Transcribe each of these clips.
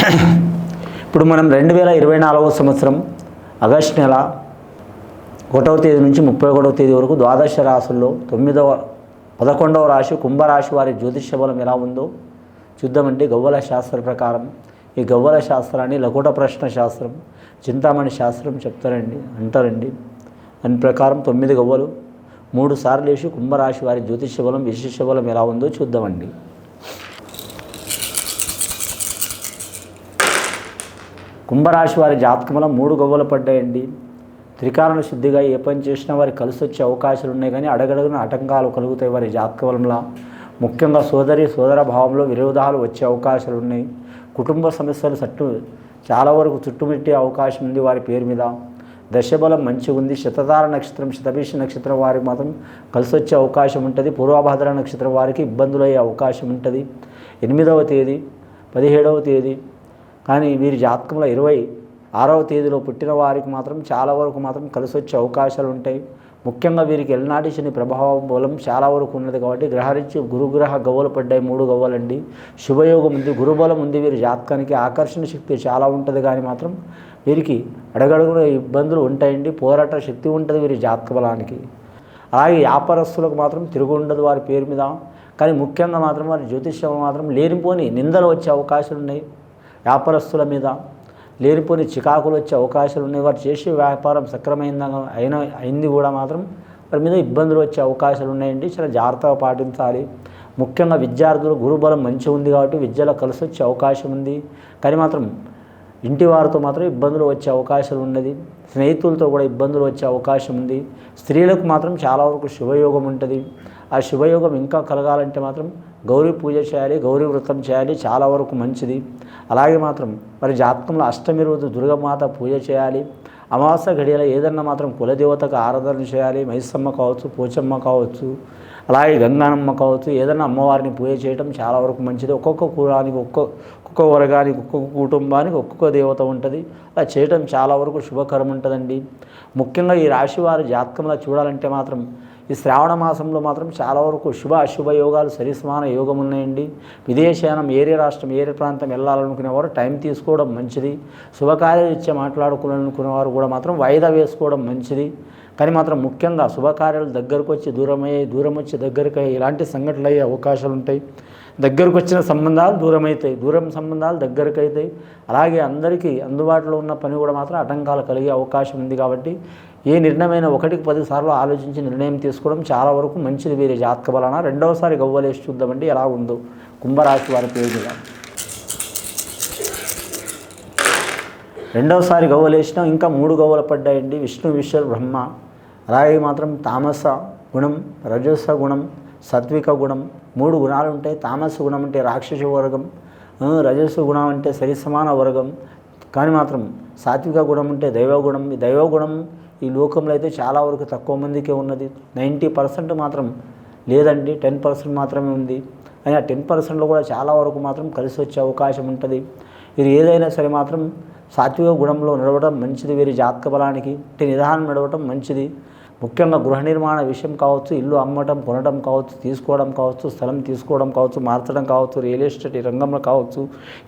ఇప్పుడు మనం రెండు వేల ఇరవై నాలుగవ సంవత్సరం ఆగస్ట్ నెల ఒకటవ తేదీ నుంచి ముప్పై ఒకటవ తేదీ వరకు ద్వాదశ రాశుల్లో తొమ్మిదవ పదకొండవ రాశి కుంభరాశి వారి జ్యోతిష్య బలం ఎలా ఉందో చూద్దామండి గవ్వల శాస్త్ర ప్రకారం. ఈ గవ్వల శాస్త్రాన్ని లకుట ప్రశ్న శాస్త్రం చింతామణి శాస్త్రం చెప్తారండి అంటారండి. దాని ప్రకారం తొమ్మిది గవ్వలు మూడు సార్లు వేసి కుంభరాశి వారి జ్యోతిష్య బలం విశేష బలం ఎలా ఉందో చూద్దామండి కుంభరాశి వారి జాతకంలో మూడు గవ్వలు పడ్డాయండి. త్రికారణ శుద్ధిగా ఏ పని చేసినా వారికి కలిసి వచ్చే అవకాశాలు ఉన్నాయి కానీ అడగడగిన ఆటంకాలు కలుగుతాయి వారి జాతక వలంలో ముఖ్యంగా సోదరి సోదర భావంలో విరోధాలు వచ్చే అవకాశాలు ఉన్నాయి. కుటుంబ సమస్యలు చట్టు చాలా వరకు చుట్టుముట్టే అవకాశం ఉంది వారి పేరు మీద. దశబలం మంచిగా ఉంది. శతధార నక్షత్రం శతభీష నక్షత్రం వారికి మాత్రం కలిసి వచ్చే అవకాశం ఉంటుంది. పూర్వభద్ర నక్షత్రం వారికి ఇబ్బందులు అయ్యే అవకాశం ఉంటుంది. ఎనిమిదవ తేదీ పదిహేడవ తేదీ కానీ వీరి జాతకంలో ఇరవై ఆరవ తేదీలో పుట్టిన వారికి మాత్రం చాలా వరకు మాత్రం కలిసి వచ్చే అవకాశాలు ఉంటాయి. ముఖ్యంగా వీరికి ఎల్నాటి శని ప్రభావం బలం చాలా వరకు ఉన్నది కాబట్టి గ్రహరించి గురుగ్రహ గవ్వలు పడ్డాయి మూడు గవ్వలండి. శుభయోగం ఉంది గురుబలం ఉంది వీరి జాతకానికి ఆకర్షణ శక్తి చాలా ఉంటుంది కానీ మాత్రం వీరికి అడగడుగున ఇబ్బందులు ఉంటాయండి పోరాట శక్తి ఉంటుంది వీరి జాతక బలానికి. అలాగే వ్యాపారస్తులకు మాత్రం తిరుగు ఉండదు వారి పేరు మీద. కానీ ముఖ్యంగా మాత్రం వారి జ్యోతిష్యం మాత్రం లేనిపోని నిందలు వచ్చే అవకాశాలు ఉన్నాయి. వ్యాపారస్తుల మీద లేనిపోని చికాకులు వచ్చే అవకాశాలు ఉన్నాయి వారు చేసే వ్యాపారం సక్రమైందా అయిన అయింది కూడా మాత్రం వారి మీద ఇబ్బందులు వచ్చే అవకాశాలు ఉన్నాయండి. చాలా జాగ్రత్తగా పాటించాలి. ముఖ్యంగా విద్యార్థులు గురుబలం మంచిగా ఉంది కాబట్టి విద్యలో కలిసి వచ్చే అవకాశం ఉంది. కానీ మాత్రం ఇంటి వారితో మాత్రం ఇబ్బందులు వచ్చే అవకాశాలు ఉన్నది. స్నేహితులతో కూడా ఇబ్బందులు వచ్చే అవకాశం ఉంది. స్త్రీలకు మాత్రం చాలా వరకు శుభయోగం ఉంటుంది. ఆ శుభయోగం ఇంకా కలగాలంటే మాత్రం గౌరీ పూజ చేయాలి గౌరీ వ్రతం చేయాలి చాలా వరకు మంచిది. అలాగే మాత్రం మరి జాతకంలో అష్టమి రోజు దుర్గమాత పూజ చేయాలి. అమావాస్య గడియలో ఏదన్నా మాత్రం కులదేవతకు ఆరాధన చేయాలి. మైసమ్మ కావచ్చు పోచమ్మ కావచ్చు అలాగే గంగానమ్మ కావచ్చు ఏదైనా అమ్మవారిని పూజ చేయడం చాలా వరకు మంచిది. ఒక్కొక్క కులానికి ఒక్కొక్క ఒక్కొక్క వర్గానికి ఒక్కొక్క కుటుంబానికి ఒక్కొక్క దేవత ఉంటుంది. అలా చేయడం చాలా వరకు శుభకరం ఉంటుందండి. ముఖ్యంగా ఈ రాశి వారి జాతకంలో చూడాలంటే మాత్రం ఈ శ్రావణ మాసంలో మాత్రం చాలా వరకు శుభ అశుభ యోగాలు సరిసమాన యోగం ఉన్నాయండి. విదేశయానం ఏరే రాష్ట్రం ఏరే ప్రాంతం వెళ్ళాలనుకునేవారు టైం తీసుకోవడం మంచిది. శుభకార్యాలు ఇచ్చే మాట్లాడుకోవాలనుకునేవారు కూడా మాత్రం వాయిదా వేసుకోవడం మంచిది. కానీ మాత్రం ముఖ్యంగా శుభకార్యాలు దగ్గరకు వచ్చి దూరం దూరం వచ్చి దగ్గరకు అయ్యి ఇలాంటి సంఘటనలు అయ్యే అవకాశాలు ఉంటాయి. దగ్గరకు వచ్చిన సంబంధాలు దూరం అవుతాయి దూరం సంబంధాలు దగ్గరకు అవుతాయి అలాగే అందరికీ అందుబాటులో ఉన్న పని కూడా మాత్రం ఆటంకాలు కలిగే అవకాశం ఉంది కాబట్టి ఏ నిర్ణయమైన ఒకటికి పదిసార్లు ఆలోచించి నిర్ణయం తీసుకోవడం చాలా వరకు మంచిది వీరి జాతక బలన. రెండవసారి గవ్వలేసి చూద్దామండి ఎలా ఉందో. కుంభరాశి వారి పేరు మీద. రెండవసారి గవ్వలేసినా ఇంకా మూడు గవ్వలు పడ్డాయండి. విష్ణు విశ్వ బ్రహ్మ. అలాగే మాత్రం తామస గుణం రజస గుణం సత్విక గుణం. మూడు గుణాలు ఉంటాయి. తామస గుణం అంటే రాక్షస వర్గం. రజస గుణం అంటే సరిసమాన వర్గం. కానీ మాత్రం సాత్విక గుణం అంటే దైవగుణం దైవగుణం ఈ లోకంలో అయితే చాలా వరకు తక్కువ మందికే ఉన్నది. నైంటీ పర్సెంట్ మాత్రం లేదండి. టెన్ పర్సెంట్ మాత్రమే ఉంది. అని ఆ టెన్ పర్సెంట్లో కూడా చాలా వరకు మాత్రం కలిసి వచ్చే అవకాశం ఉంటుంది. ఇది ఏదైనా సరే మాత్రం సాత్విక గుణంలో నడవడం మంచిది. వీరి జాతక బలానికి నిదానం నడవటం మంచిది. ముఖ్యంగా గృహ నిర్మాణ విషయం కావచ్చు ఇల్లు అమ్మటం కొనడం కావచ్చు తీసుకోవడం కావచ్చు స్థలం తీసుకోవడం కావచ్చు మార్చడం కావచ్చు రియల్ ఎస్టేట్ ఈ రంగంలో కావచ్చు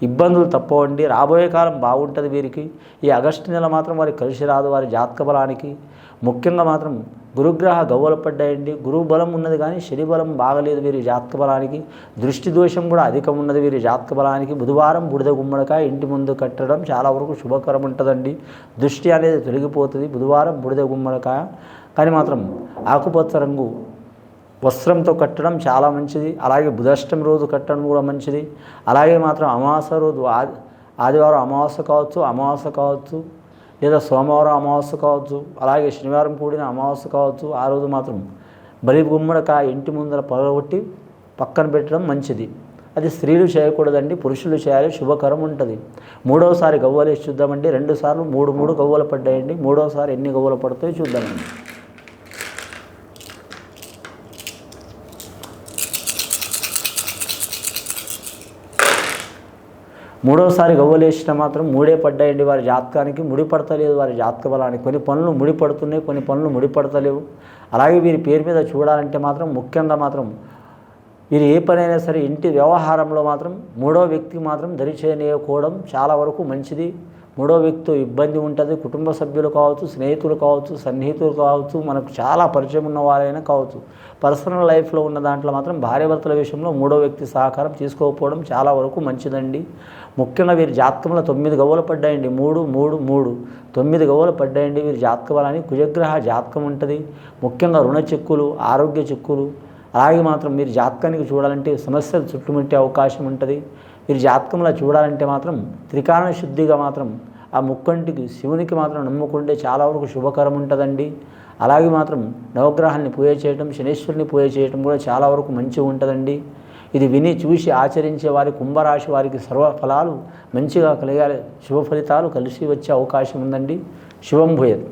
ఇబ్బందులు తప్పవండి. రాబోయే కాలం బాగుంటుంది వీరికి. ఈ ఆగస్టు నెల మాత్రం వారికి కలిసి రాదు వారి జాతక బలానికి. ముఖ్యంగా మాత్రం గురుగ్రహ గవ్వలు పడ్డాయండి. గురువు బలం ఉన్నది కానీ శని బలం బాగలేదు వీరి జాతక బలానికి. దృష్టి దోషం కూడా అధికం ఉన్నది వీరి జాతక బలానికి. బుధవారం బుడిద గుమ్మడికాయ ఇంటి ముందు కట్టడం చాలా వరకు శుభకరం ఉంటుందండి. దృష్టి అనేది తొలగిపోతుంది. బుధవారం బుడిద గుమ్మడికాయ కానీ మాత్రం ఆకుపచ్చ రంగు వస్త్రంతో కట్టడం చాలా మంచిది. అలాగే బుధాష్టమి రోజు కట్టడం కూడా మంచిది. అలాగే మాత్రం అమావాస్య రోజు ఆది ఆదివారం అమావాస్య కావచ్చు అమావాస్య కావచ్చు లేదా సోమవారం అమావాస్య కావచ్చు అలాగే శనివారం కూడిన అమావాస్య కావచ్చు ఆ రోజు మాత్రం బలి గుమ్మడికాయ ఇంటి ముందర పగలగొట్టి పక్కన పెట్టడం మంచిది. అది స్త్రీలు చేయకూడదండి పురుషులు చేయాలి శుభకరం ఉంటుంది. మూడవసారి గవ్వలేసి చూద్దామండి. రెండు సార్లు మూడు మూడు గవ్వలు పడ్డాయండి. మూడవసారి ఎన్ని గవ్వలు పడతాయో చూద్దామండి. మూడోసారి గవ్వలేసిన మాత్రం మూడే పడ్డాయండి వారి జాతకానికి ముడిపడతలేదు వారి జాతక బలానికి. కొన్ని పనులు ముడిపడుతున్నాయి కొన్ని పనులు ముడిపడతలేవు అలాగే వీరి పేరు మీద చూడాలంటే మాత్రం ముఖ్యంగా మాత్రం వీరు ఏ పనైనా సరే ఇంటి వ్యవహారంలో మాత్రం మూడో వ్యక్తికి మాత్రం దరిచేయనీయకపోవడం చాలా వరకు మంచిది. మూడో వ్యక్తితో ఇబ్బంది ఉంటుంది కుటుంబ సభ్యులు కావచ్చు స్నేహితులు కావచ్చు సన్నిహితులు కావచ్చు మనకు చాలా పరిచయం ఉన్న వారైనా కావచ్చు. పర్సనల్ లైఫ్లో ఉన్న దాంట్లో మాత్రం భార్యాభర్తల విషయంలో మూడో వ్యక్తి సహకారం తీసుకోకపోవడం చాలా వరకు మంచిదండి. ముఖ్యంగా వీరి జాతకంలో తొమ్మిది గవ్వలు పడ్డాయండి. మూడు మూడు మూడు. తొమ్మిది గవ్వలు పడ్డాయండి వీరి జాతక బలాన్ని కుజగ్రహ జాతకం ఉంటుంది. ముఖ్యంగా రుణ చెక్కులు ఆరోగ్య చెక్కులు. అలాగే మాత్రం మీరు జాతకానికి చూడాలంటే సమస్యలు చుట్టుముట్టే అవకాశం ఉంటుంది. మీరు జాతకంలో చూడాలంటే మాత్రం త్రికారణ శుద్ధిగా మాత్రం ఆ ముక్కంటికి శివునికి మాత్రం నమ్ముకుంటే చాలా వరకు శుభకరం ఉంటుందండి. అలాగే మాత్రం నవగ్రహాన్ని పూజ చేయటం శనేశ్వరుని పూజ చేయటం కూడా చాలా వరకు మంచిగా ఉంటుందండి. ఇది విని చూసి ఆచరించే వారి కుంభరాశి వారికి సర్వ ఫలాలు మంచిగా కలిగాలి శుభ ఫలితాలు కలిసి వచ్చే అవకాశం ఉందండి. శుభం భూయత్.